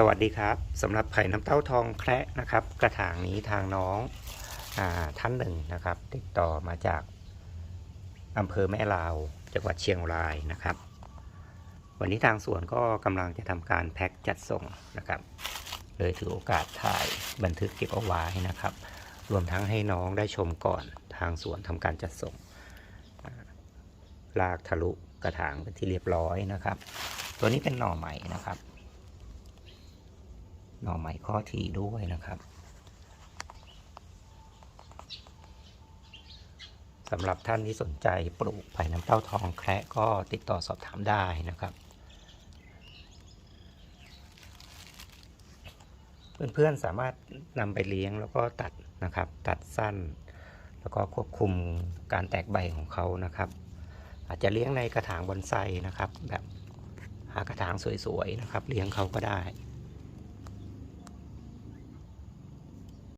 สวัสดีครับสำหรับไผ่น้ำเต้าทองแคระนะครับ กระถางนี้ทางน้องอท่านหนึ่งนะครับ ติดต่อมาจากอำเภอแม่ลาวจังหวัดเชียงรายนะครับ วันนี้ทางสวนก็กำลังจะทำการแพ็คจัดส่งนะครับ เลยถือโอกาสถ่ายบันทึกเก็บเอาไว้นะครับ รวมทั้งให้น้องได้ชมก่อนทางสวนทำการจัดส่งลากทะลุกระถางเป็นที่เรียบร้อยนะครับ ตัวนี้เป็นหน่อใหม่นะครับ หน่อใหม่ข้อทีด้วยนะครับสำหรับท่านที่สนใจปลูกไผ่น้ำเต้าทองแคระก็ติดต่อสอบถามได้นะครับ เพื่อนๆสามารถนำไปเลี้ยงแล้วก็ตัดนะครับ ตัดสั้น แล้วก็ควบคุมการแตกใบของเขานะครับ อาจจะเลี้ยงในกระถางบอนไซนะครับ แบบหากระถางสวยๆนะครับ เลี้ยงเขาก็ได้